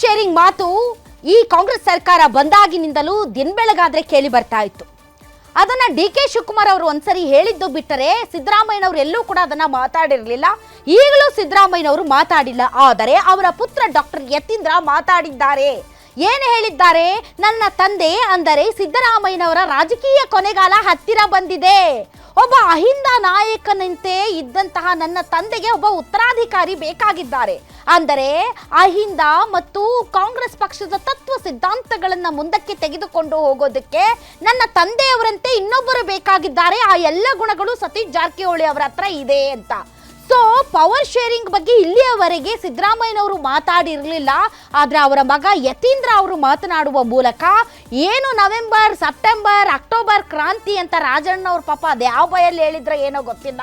Sharing ಮಾತು ಈ ಕಾಂಗ್ರೆಸ್ ಸರ್ಕಾರ ಬಂದಾಗಿನಿಂದಲೂ ದಿನಬೆಳಗಾದ್ರೆ ಕೇಳಿ ಬರ್ತಾ ಇತ್ತು. ಅದನ್ನ ಡಿ ಕೆ ಶಿವಕುಮಾರ್ ಅವರು ಒಂದ್ಸರಿ ಹೇಳಿದ್ದು ಬಿಟ್ಟರೆ ಸಿದ್ದರಾಮಯ್ಯನವರು ಎಲ್ಲೂ ಕೂಡ ಅದನ್ನ ಮಾತಾಡಿರಲಿಲ್ಲ. ಈಗಲೂ ಸಿದ್ದರಾಮಯ್ಯನವರು ಮಾತಾಡಿಲ್ಲ. ಆದರೆ ಅವರ ಪುತ್ರ ಡಾಕ್ಟರ್ ಯತೀಂದ್ರ ಮಾತಾಡಿದ್ದಾರೆ. ಏನು ಹೇಳಿದ್ದಾರೆ? ನನ್ನ ತಂದೆ ಅಂದರೆ ಸಿದ್ದರಾಮಯ್ಯನವರ ರಾಜಕೀಯ ಕೊನೆಗಾಲ ಹತ್ತಿರ ಬಂದಿದೆ. ಒಬ್ಬ ಅಹಿಂದ ನಾಯಕನಂತೆ ಇದ್ದಂತಹ ನನ್ನ ತಂದೆಗೆ ಒಬ್ಬ ಉತ್ತರಾಧಿಕಾರಿ ಬೇಕಾಗಿದ್ದಾರೆ. ಅಂದರೆ ಅಹಿಂದ ಮತ್ತು ಕಾಂಗ್ರೆಸ್ ಪಕ್ಷದ ತತ್ವ ಸಿದ್ಧಾಂತಗಳನ್ನು ಮುಂದಕ್ಕೆ ತೆಗೆದುಕೊಂಡು ಹೋಗೋದಕ್ಕೆ ನನ್ನ ತಂದೆಯವರಂತೆ ಇನ್ನೊಬ್ಬರು ಬೇಕಾಗಿದ್ದಾರೆ. ಆ ಎಲ್ಲ ಗುಣಗಳು ಸತೀಶ್ ಜಾರಕಿಹೊಳಿ ಅವರ ಹತ್ರ ಇದೆ ಅಂತ. ಸೊ ಪವರ್ ಶೇರಿಂಗ್ ಬಗ್ಗೆ ಇಲ್ಲಿಯವರೆಗೆ ಸಿದ್ದರಾಮಯ್ಯನವರು ಮಾತಾಡಿರಲಿಲ್ಲ. ಆದರೆ ಅವರ ಮಗ ಯತೀಂದ್ರ ಅವರು ಮಾತನಾಡುವ ಮೂಲಕ ಏನು ನವೆಂಬರ್, ಸೆಪ್ಟೆಂಬರ್, ಅಕ್ಟೋಬರ್ ಕ್ರಾಂತಿ ಅಂತ ರಾಜಣ್ಣ ಅವ್ರ ಪಾಪ ಅದು ಯಾವ ಬಯಲ್ಲಿ ಹೇಳಿದ್ರೆ ಏನೋ ಗೊತ್ತಿಲ್ಲ.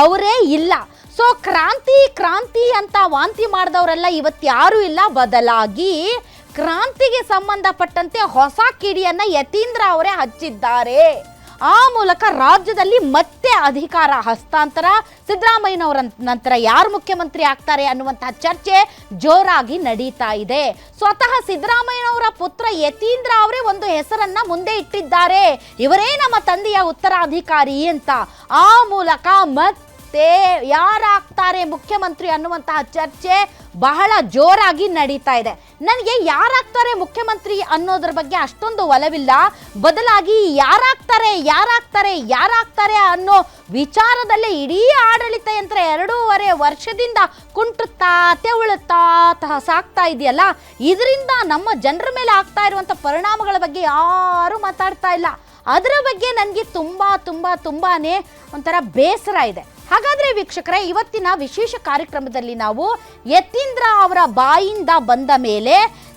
ಅವರೇ ಇಲ್ಲ. ಸೊ ಕ್ರಾಂತಿ ಕ್ರಾಂತಿ ಅಂತ ವಾಂತಿ ಮಾಡಿದವರೆಲ್ಲ ಇವತ್ತು ಯಾರೂ ಇಲ್ಲ. ಬದಲಾಗಿ ಕ್ರಾಂತಿಗೆ ಸಂಬಂಧಪಟ್ಟಂತೆ ಹೊಸ ಕಿಡಿಯನ್ನು ಯತೀಂದ್ರ ಅವರೇ ಹಚ್ಚಿದ್ದಾರೆ. ಆ ಮೂಲಕ ರಾಜ್ಯದಲ್ಲಿ ಮತ್ತೆ ಅಧಿಕಾರ ಹಸ್ತಾಂತರ. ಸಿದ್ದರಾಮಯ್ಯನವರ ನಂತರ ಯಾರು ಮುಖ್ಯಮಂತ್ರಿ ಆಗ್ತಾರೆ ಅನ್ನುವಂತಹ ಚರ್ಚೆ ಜೋರಾಗಿ ನಡೀತಾ ಇದೆ. ಸ್ವತಃ ಸಿದ್ದರಾಮಯ್ಯನವರ ಪುತ್ರ ಯತೀಂದ್ರ ಅವರೇ ಒಂದು ಹೆಸರನ್ನ ಮುಂದೆ ಇಟ್ಟಿದ್ದಾರೆ. ಇವರೇ ನಮ್ಮ ತಂದೆಯ ಉತ್ತರಾಧಿಕಾರಿ ಅಂತ ಆ ಮೂಲಕ ಮತ್ತೆ ಯಾರಾಗ್ತಾರೆ ಮುಖ್ಯಮಂತ್ರಿ ಅನ್ನುವಂತಹ ಚರ್ಚೆ ಬಹಳ ಜೋರಾಗಿ ನಡೀತಾ ಇದೆ. ನನಗೆ ಯಾರಾಗ್ತಾರೆ ಮುಖ್ಯಮಂತ್ರಿ ಅನ್ನೋದ್ರ ಬಗ್ಗೆ ಅಷ್ಟೊಂದು ಒಲವಿಲ್ಲ. ಬದಲಾಗಿ ಯಾರಾಗ್ತಾರೆ ಯಾರಾಗ್ತಾರೆ ಯಾರಾಗ್ತಾರೆ ಅನ್ನೋ ವಿಚಾರದಲ್ಲೇ ಇಡೀ ಆಡಳಿತ ಯಂತ್ರ ಎರಡೂವರೆ ವರ್ಷದಿಂದ ಕುಂಟುತ್ತಾ, ತೆವಳುತ್ತಾ ಸಾಕ್ತಾ ಇದೆಯಲ್ಲ? ಇದರಿಂದ ನಮ್ಮ ಜನರ ಮೇಲೆ ಆಗ್ತಾ ಇರುವಂಥ ಪರಿಣಾಮಗಳ ಬಗ್ಗೆ ಯಾರೂ ಮಾತಾಡ್ತಾ ಇಲ್ಲ. ಅದರ ಬಗ್ಗೆ ನನಗೆ ತುಂಬ ತುಂಬ ತುಂಬಾ ಒಂಥರ ಬೇಸರ ಇದೆ. ಹಾಗಾದ್ರೆ ವೀಕ್ಷಕರೇ, ಇವತ್ತಿನ ವಿಶೇಷ ಕಾರ್ಯಕ್ರಮದಲ್ಲಿ ನಾವು ಯತೀಂದ್ರ ಅವರ ಬಾಯಿಂದ ಬಂದ ಮೇಲೆ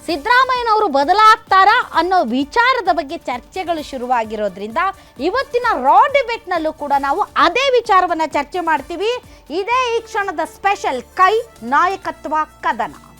ಸಿದ್ದರಾಮಯ್ಯನವರು ಬದಲಾಗ್ತಾರಾ ಅನ್ನೋ ವಿಚಾರದ ಬಗ್ಗೆ ಚರ್ಚೆಗಳು ಶುರುವಾಗಿರೋದ್ರಿಂದ ಇವತ್ತಿನ ರಾ ಡಿಬೇಟ್ನಲ್ಲೂ ಕೂಡ ನಾವು ಅದೇ ವಿಚಾರವನ್ನ ಚರ್ಚೆ ಮಾಡ್ತೀವಿ. ಇದೇ ಈ ಕ್ಷಣದ ಸ್ಪೆಷಲ್ ಕೈ ನಾಯಕತ್ವ ಕದನ.